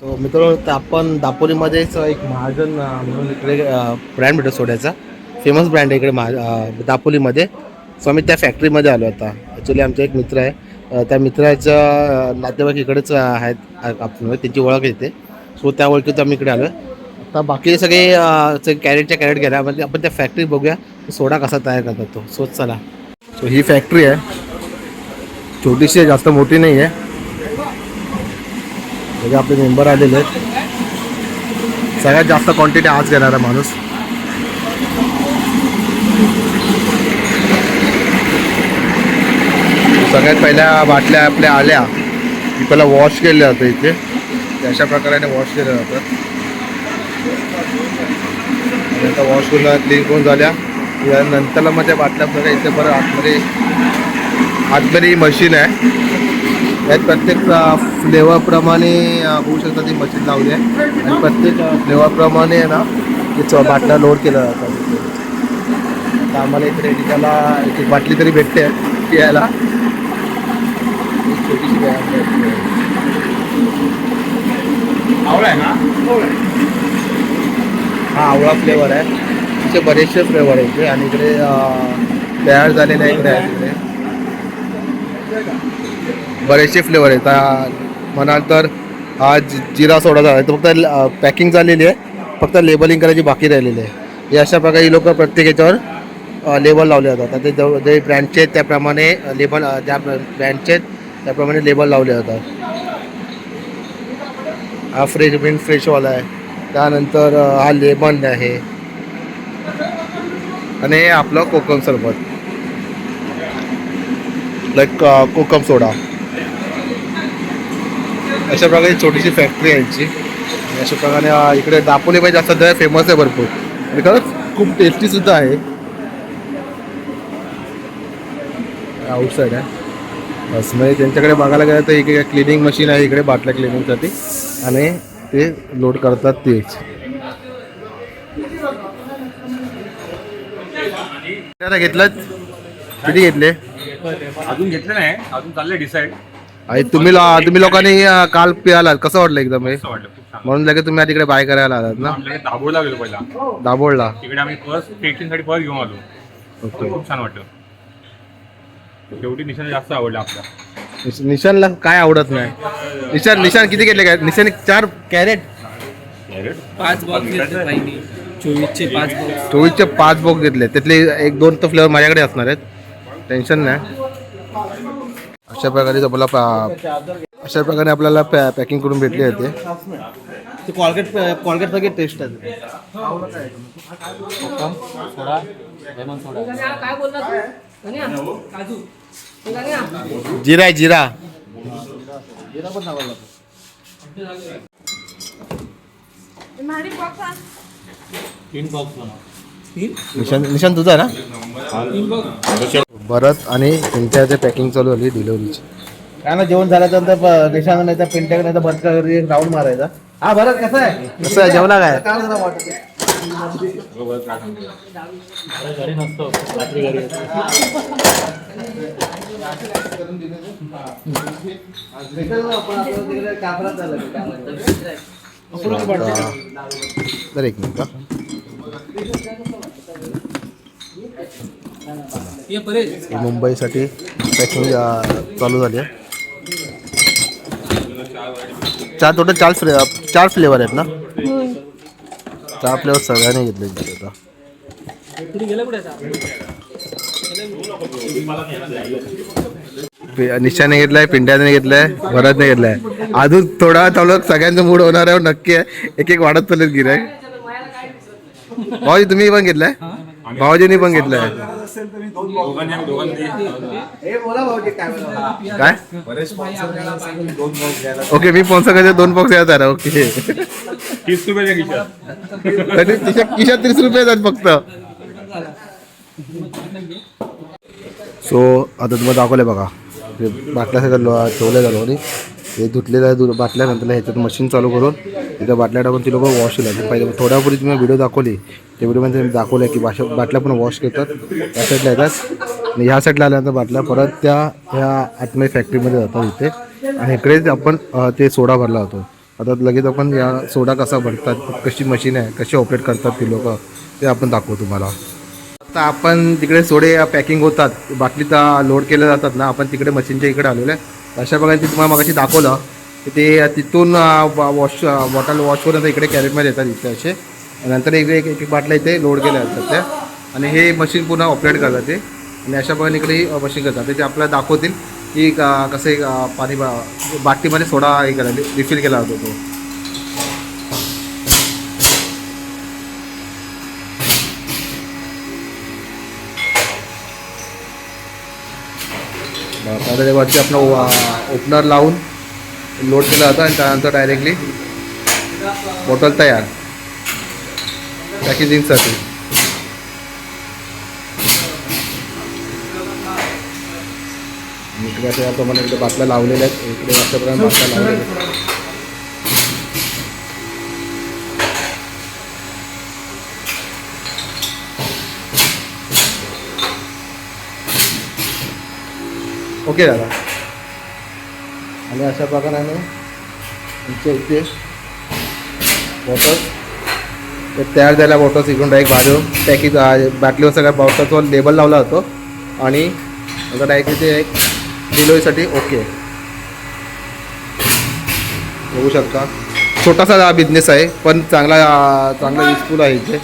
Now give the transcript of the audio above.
So मित्रांनो तर आपण दापोलीमध्येच एक महाजन म्हणून इकडे ब्रँड भेटतो सोड्याचा. फेमस ब्रँड आहे इकडे महा दापोलीमध्ये. सो आम्ही त्या फॅक्टरीमध्ये आलो आता. ॲक्च्युली आमचा एक मित्र आहे. त्या मित्राचं नातेवाईक इकडेच आहेत आपण त्यांची ओळख येते. सो त्या ओळखीत आम्ही इकडे आलो आता बाकी सगळे कॅरेटच्या कॅरेट गेल्या म्हणजे आपण त्या फॅक्टरी बघूया सोडा कसा तयार करतात तो. सो चला. सो ही फॅक्टरी आहे. छोटीशी जास्त मोठी नाही आहे म्हणजे आपले मेंबर आलेले आहेत. सगळ्यात जास्त क्वांटिटी आज घेणारा माणूस. सगळ्यात पहिल्या बाटल्या आपल्या आल्या. की पहिला वॉश केल्या जातं इथे. अशा प्रकारे वॉश केल्या जातात आता वॉश करून क्लीन करून झाल्या. या नंतरला मग त्या बाटल्या बघा इथे बरं आतमध्ये आतमध्ये मशीन आहे. यात प्रत्येक फ्लेवरप्रमाणे होऊ शकतं ती मशीन लावली आहे. आणि प्रत्येक फ्लेवरप्रमाणे आहे ना ते बाटल्या लोड केलं जातात तर आम्हाला इकडे त्याला एक एक बाटली तरी भेटते प्यायला एक छोटीशी बॅग आहे. हा आवळा फ्लेवर आहे. तिचे बरेचसे फ्लेवर आहे इकडे आणि इकडे तयार झालेले इकडे आहे इकडे. बरेचसे फ्लेवर आहेत. म्हणाल तर हा जिरा सोडा झाला आहे. तो फक्त पॅकिंग झालेली आहे. फक्त लेबलिंग करायची बाकी राहिलेली आहे. हे अशा प्रकारे लोक प्रत्येक याच्यावर लेबल लावले जातात. ते जव- जे ब्रँडचे आहेत त्याप्रमाणे लेबल ज्या ब्रँडचे आहेत त्याप्रमाणे लेबल लावले जातात. हा फ्रेश बिन फ्रेशवाला आहे. त्यानंतर हा लेमन आहे. आणि हे आपलं कोकम सरबत. Like kokum soda. अशा प्रकारे छोटीशी फॅक्टरी आहे यांची अशा प्रकारे इकडे इकडे दापोलीमध्ये जास्त दर फेमस आहे भरपूर. आणि खरंच खूप टेस्टी सुद्धा आहे. आउटसाईड आहे. बस म्हणजे त्यांच्याकडे बघायला गेलं तर इकडे क्लिनिंग मशीन आहे इकडे बाटल्या क्लिनिंगसाठी आणि ते लोड करतात तेच. घेतलं किती घेतले अजून घेतलं नाही अजून चाललंय डिसाईड आणि तुम्ही लो- तुम्ही लोकांनी अं, काल पियालात. कसं वाटलं एकदम हे? असं वाटलं? खूप छान. म्हणून लगेच तुम्ही आता तिकडे बाय करायला आलात ना? दाभोळला गेलो पहिला. दाभोळला. तिकडे आम्ही फर्स्ट टेस्टिंगसाठी फर्स्ट घेऊन आलो. ओके. खूप छान वाटलं. शेवटी निशाण जास्त आवडला आपला निश- निशानला काय आवडत नाही. निशान निशान किती घेतले काय निशान चार कॅरेट? पाच बॉक्स घेतले पाहिजे चोवीसचे पाच बॉक्स चोवीसचे पाच बॉक्स घेतले. त्यातले एक दोन तर फ्लेवर माझ्याकडे असणार आहेत. टेन्शन नाही. अशा प्रकारे आपल्याला पा- अशा प्रकारे आपल्याला पॅ पॅकिंग करून भेटली आहे ते कॉलगेट कॉलगेट पॅकेट टेस्ट आहे. जिरा आहे जिरा. निशान निशान तुझा ना? भरत आणि त्यांच्या पॅकिंग चालू झाली डिलिव्हरीची काय ना जेवण झाल्यानंतर निशांग नाही तर पिंट्याकडे नाही तर भटका राऊंड मारायचा. हा भरत कसं आहे? कसं आहे? जेवला काय? काय जरा वाटत आहे? भेटेल ना आपण आपलं तिकडे कापरात झालं ते कापरात. तर एक मिनिट हा. मुंबईसाठी पॅकिंग चालू झाली आहे. चार टोटल चार फ्ले चार फ्लेवर आहेत ना? चार फ्लेवर सगळ्यांनी घेतले आता. निशाने घेतलाय पिंड्याने घेतलाय भरतने घेतलाय. अजून थोडा चालू सगळ्यांचं मूड होणार आहे नक्की आहे. एक एक वाढत चालेल गिराय भाऊजी तुम्ही पण घेतलाय? भाऊजींनी पण घेतलाय. हे बोला भाऊजी काय ओके मी पोन्साकडे दोन बॉक्स येत आहे ओके. तीस रुपयाच्या खिशात. तरी तिच्या खिशात तीस रुपये आहेत फक्त. सो आता तुम्हाला दाखवले बघा. ते बाटल्या सगळं लो- ठेवल्या झालं आणि हे धुतलेल्या दु बाटल्या नंतर ह्याच्यात मशीन चालू करून. तिथं बाटल्या टाकून ती लोक वॉश केलं. पहिले थोड्यापूर्वी तुम्ही व्हिडिओ दाखवली. त्या व्हिडिओमध्ये त्यांनी दाखवलं की बाशा बाटल्या पण वॉश करतात. या साईडला येतात. आणि ह्या साईडला आल्यानंतर बाटल्या परत त्या ह्या आतमध्ये फॅक्टरीमध्ये जातात इथे. आणि इकडेच आपण ते सोडा भरला होतो. आता लगेच आपण या सोडा कसा भरतात कशी मशीन आहे कशी ऑपरेट करतात ती लोक ते आपण दाखवू तुम्हाला. आता आपण तिकडे सोडे पॅकिंग होतात. बाटली तर लोड केले जातात ना. आपण तिकडे मशीनच्या इकडे आलेलं आहे. अशा प्रकारे तुम्हाला मगाशी दाखवलं. ते तिथून वॉश बॉटल वॉश करून इकडे कॅरेटमध्ये येतात इथे असे. आणि नंतर एक एक एक बाटल्या इथे लोड केल्या जातात त्या. आणि हे मशीन पुन्हा ऑपरेट करतात ते. आणि अशा प्रकारे इकडे मशीन करतात. ते आपल्याला दाखवतील की कसं एक, पाणी बा- बाटलीमध्ये सोडा हे केला रिफिल केला जातो तो. आता आपलं ओपनर लावून लोड केला जातं आणि त्यानंतर डायरेक्टली बॉटल तयार. पॅकेजिंगसाठी इकडे अशा याप्रमाणे इकडे बाटल्या लावलेल्या आहेत. इकडे वाटल्याप्रमाणे प्रकारे बाटल्या लावलेल्या आहेत. ओके दादा. आणि अशा प्रकाराने आमच्या इथे बॉटल्स ते तयार झाल्या बॉटल्स इकडून डायरेक्ट बाजू पॅकेज बाटलीवर सगळ्या बॉटल्सवर लेबल लावला जातो आणि आता डायरेक्ट इथे एक डिलिव्हरीसाठी ओके बघू शकता. छोटासा हा बिझनेस आहे पण चांगला चांगला युजफुल आहे इथे.